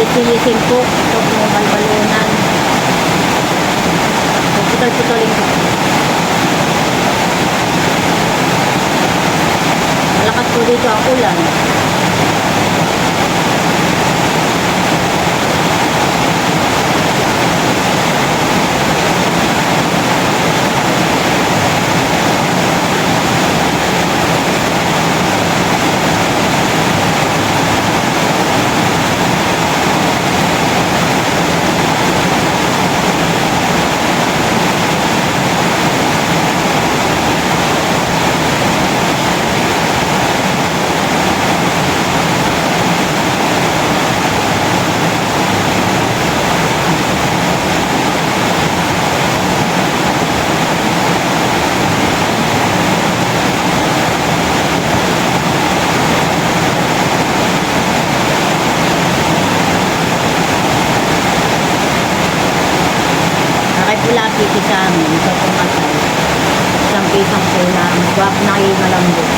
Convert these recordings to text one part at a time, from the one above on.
Lilis-lilisin po. Ito po balbalunan. Putol-putulin ko. Malakas po dito ang ulan. Piti sa amin. Ito po matay. Isang pisang pula. Magwap na kayo malambot.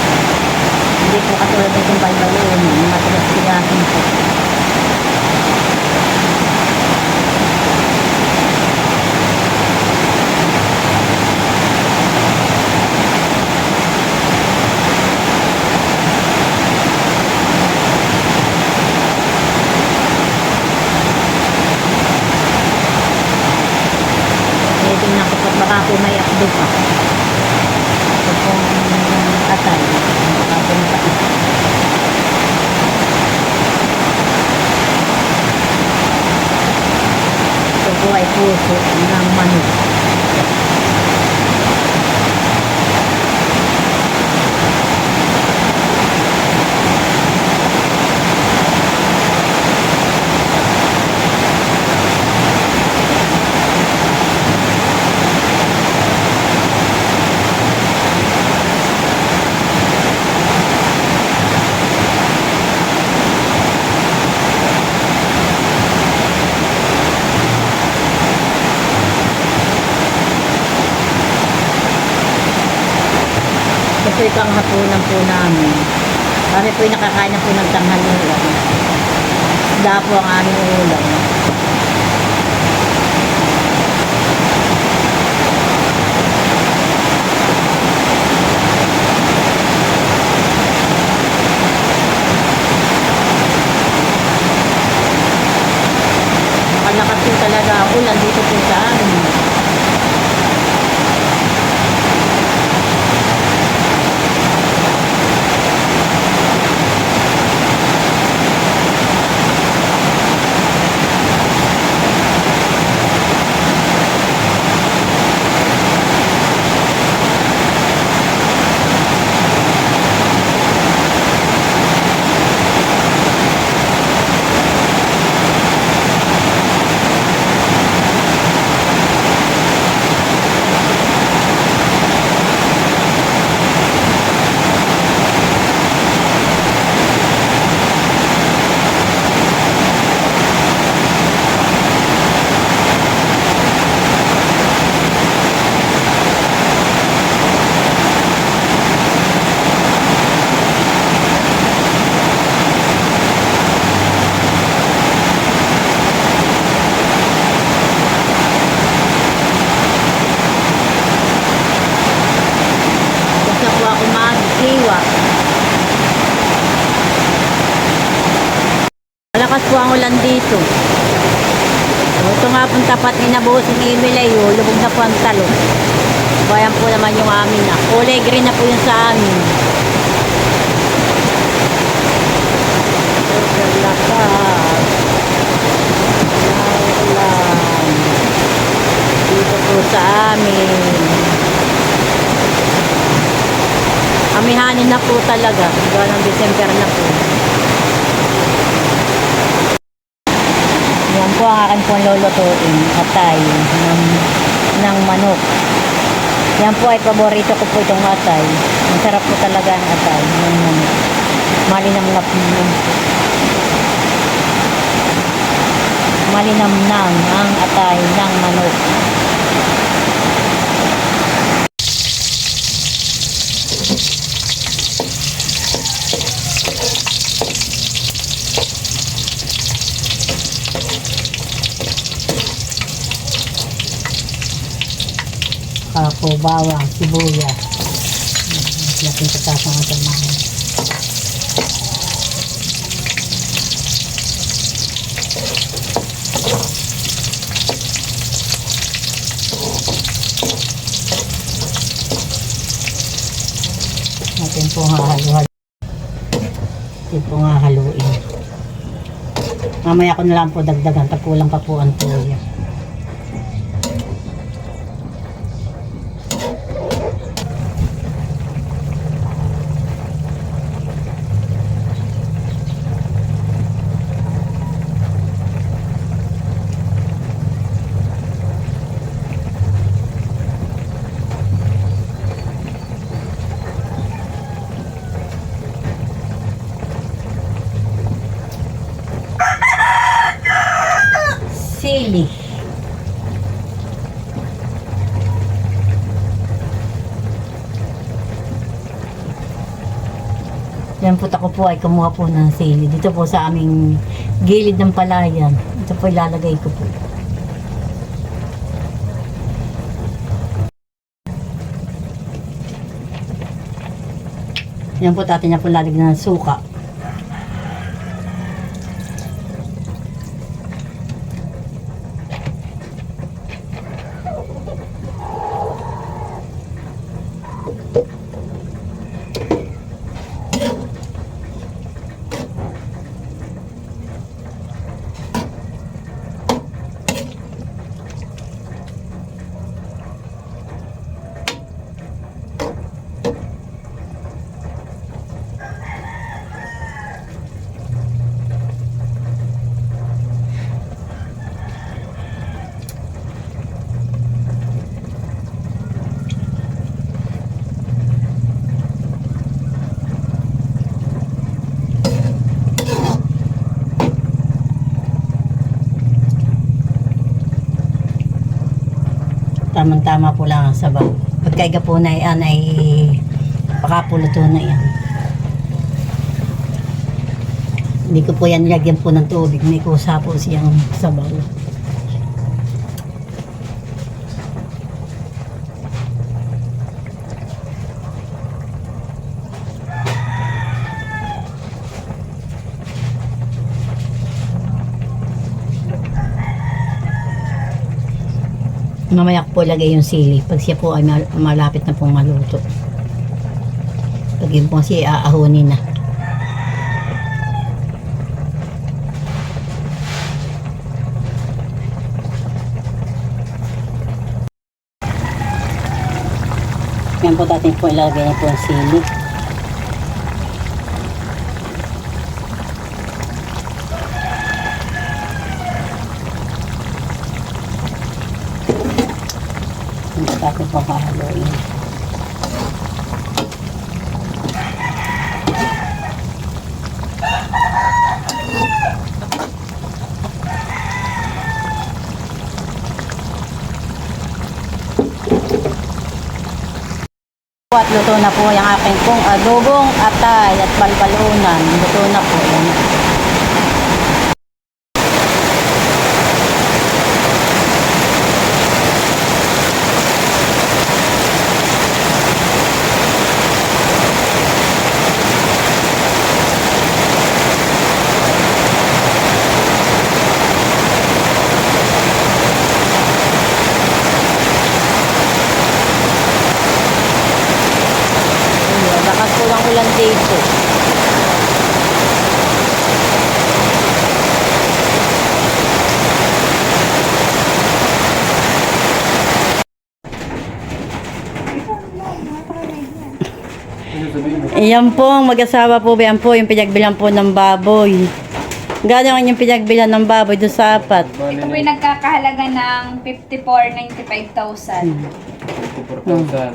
Hindi po katulad ng balbalunan. Matigas tigasin po. Eh, tingnan ko po baka po may akdo pa. Ito pong atay. Baka po mapait. Ito po ay puso ng manok. Kasi ito ang hapunan po namin. Kami po yung nakakain na po ng tanghalian. Isda po ang aming ulam. Nakalakas po talaga ang ulan dito po sa amin. Basta po ako magsiwa. Malakas po ang ulan dito. Ito nga pong tapat ni nabuhos ni Emilayo, lubog na po ang talo. Bayan po naman yung amin na. Kulay green na po yung sa amin. Super lakas. Dito po sa amin. Amihanin na po talaga. Gawa ng December na po. Yan po ang akin pong lulutuin. Atay ng, ng manok. Yan po ay paborito ko po itong atay. Ang sarap po talaga ang atay ng manok. Malinamnap na malinamnam ang atay ng manok. Po bawang, sibuyas. Natin patasang sa mga. Natin po hahalo-halo. Natin po haluin. Mamaya ko na lang po dagdagan pag kulang pa po ang tuyo. Sili. Po ako po ay kumuha po ng sili. Dito po sa aming gilid ng palayan. Ito po ilalagay ko po. Yan po tatin niya po lalagyan ng suka. Tamang-tama po lang ang sabaw. Pagkaiga po na yan ay pakapuluto na yan. Hindi ko po yan nilagyan po ng tubig. May kusa po siyang sabaw. Mamaya ko po lagay yung sili pag siya po ay mal- malapit na pong maluto. Pag yun po siya aahonin na. Yan po natin po ilagay na po ang sili. Po natin. Po At luto na po yung aking pong adobong atay at balbalunan. Luto na po yan. Ayun, lakas po ng ulan dito. Iyan po, ang mag-asawa po, yan po, yung pinagbilan po ng baboy. Gano'n yung pinagbilan ng baboy doon sa apat? Ito po yung nagkakahalaga ng 54,95,000. 54,000.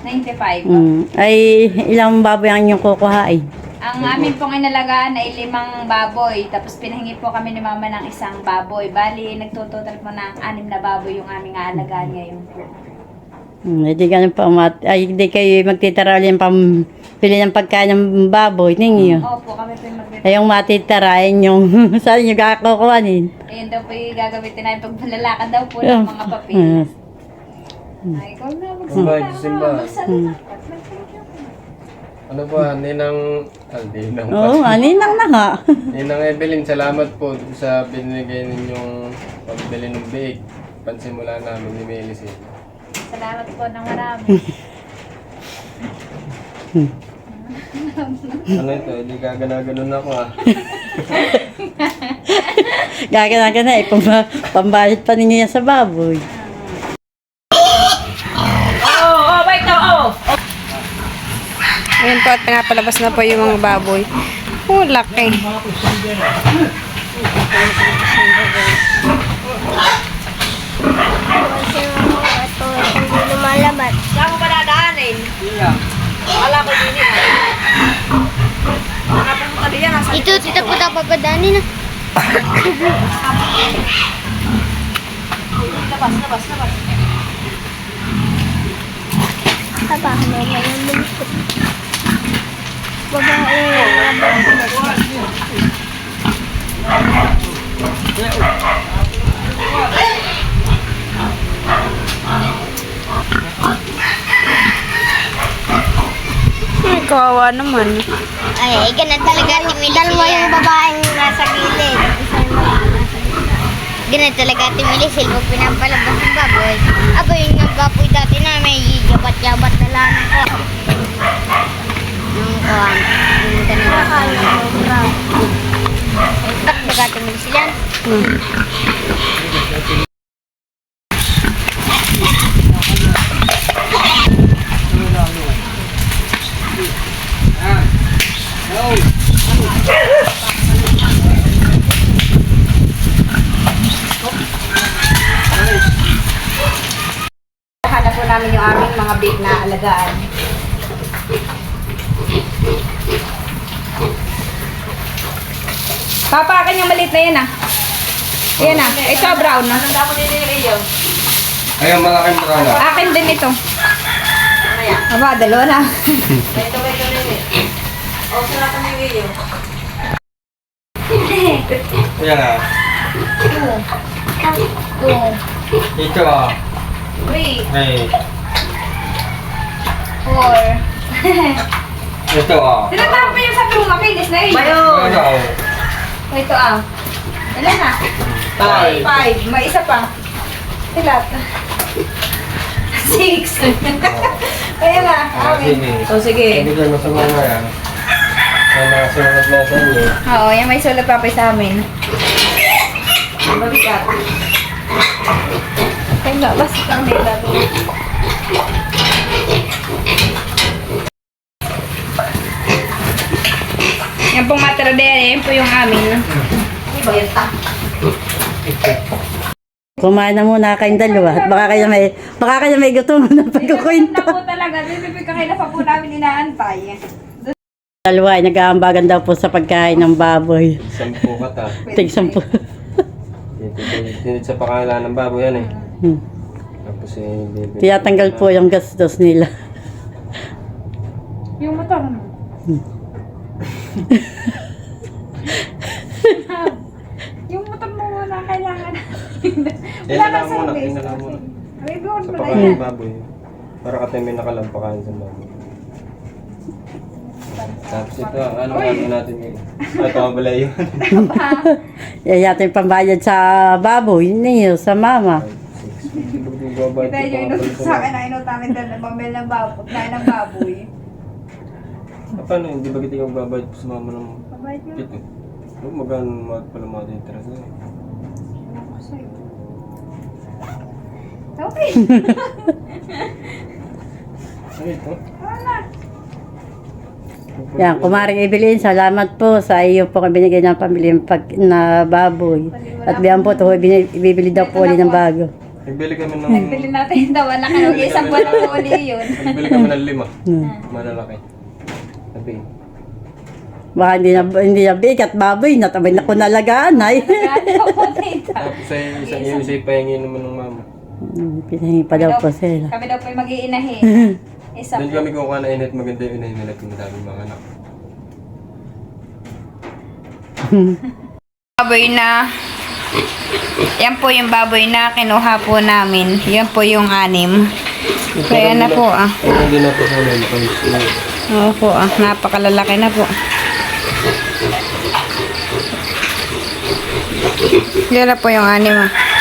95. Mm. Ay, ilang baboy ang inyong kukuhain? Ang amin pong inalagaan ay limang baboy. Tapos pinahingi po kami ni mama ng isang baboy. Bali, nagtutotal po ng anim na baboy yung aming aalagaan ngayon po. Hmm, hindi ganun pa mat ay hindi kayo magtitira ulit pam pili ng pagkain ng baboy ninyo. Opo, kami po yung magbibigay. Ay yung matitirain yung saan nyo kakakuhanin. Ayun daw po yung gagamitin namin pag malalakad daw po Yeah. ng mga papilis. Ay, ikaw na, Simba, magsalita simba. ka. Magsalita ka. Ano ba, Ninang... Ah, Ninang pa. Oo, aninang na nga. Ninang Evelyn, salamat po sa binigay ninyong pagbili ng bake. Pansimula namin ni Melis eh. Salamat po ng marami. Ano ito, hindi gagana-ganon ako ah. Gagana ka na eh, pamba, pambayad pa ninyo yan sa baboy. Ayan po at pinapalabas na po yung mga baboy. Oh, laki. Ito, tita po dapat padani na. Tabahan na yung lumusot. Babae mga babae. Ay, kawawa naman. Ay, ganun talaga timili Dalawa yung babaeng nasa gilid. Isa yung babae nasa gilid. Ganun talaga pinapalabas ng baboy. Aba yung nga baboy dati na may yabat-yabat na lang ko. Nung kuhan. Yung ganun Ba't baga timili sila? Hanap po namin yung aming mga big na alagaan. Papa, kanyang maliit na yan ah. Ayan ah. Ito brown na. Ayun, malaking makala. Akin din ito. Aba, dalawa na. Ayan ah. Ito ah. Three, Ay, four. ito ah. Tinatawag pa yung sabi mo, makinis na eh. Ito ah. Ito ah. Ilan na? Five. Five. May isa pa. Ilat. Six. Ayan na. Ah, Amin. sige. O sige. Hindi ko masama nga yan. May mga sunod na sa inyo. Oo, yan may sulat pa pa sa amin. Mabigat. Kaya nga, basta ang nila. Yan pong matradere, yan po yung amin. Kumain na muna kayong dalawa at baka kayo may, baka kayo may gutom na pagkukwento. Na po talaga, bibig kakailan pa po namin inaantay. Dalawa ay nag-aambagan daw po sa pagkain ng baboy. Sampu ka ta. Tig sampu. Tinit sa pakalan ng baboy yan eh. Hmm. Tapos eh. Tiyatanggal po yung gastos nila. Yung motor mo. yung motor mo muna kailangan. Wala kang muna, service. nalaman muna. May doon Sa na yan. ng baboy. Para ka tayo may nakalampakain sa baboy. Tapos ito, ano ano natin yun? Ah, ito ang balay yun. Yan yata yung pambayad sa baboy niyo, sa mama. Kita nyo, inutang sa akin na inutangin din ng mamel ng baboy. Kaya ng baboy. Ah, Paano yun? Di ba kita magbabayad po sa mama ng Pabait nyo. pito? Oh, magkano mga pala mga interest na eh. Okay. Ano ito? Yan, kumaring Evelyn, salamat po sa iyo po kung binigay ng pamilya pag, na baboy. At biyan po ito, ibibili daw po ulit ng bago. Nagbili kami ng... Bili natin yung dawa na kayo. Isang buwan na uli yun. Nagbili kami ng lima. Hmm. Malalaki. Sabi. Baka hindi na, hindi na bigat baboy, natabay na ko nalagaan ay. Dito. Tapos ay isang iyo isa ipahingi naman ng mama. Hmm, Pinahingi pa daw po sila. Kami daw po yung mag-iinahin. Isa Doon po. kami kukuha na init maganda yung inahin nila kung madaming mga anak. Baboy na. Yan po yung baboy na kinuha po namin. Yan po yung anim. Kaya na po ah. Parang hindi na po sa mga Opo, ah, napakalalaki na po. Yan na po yung anima. Ah.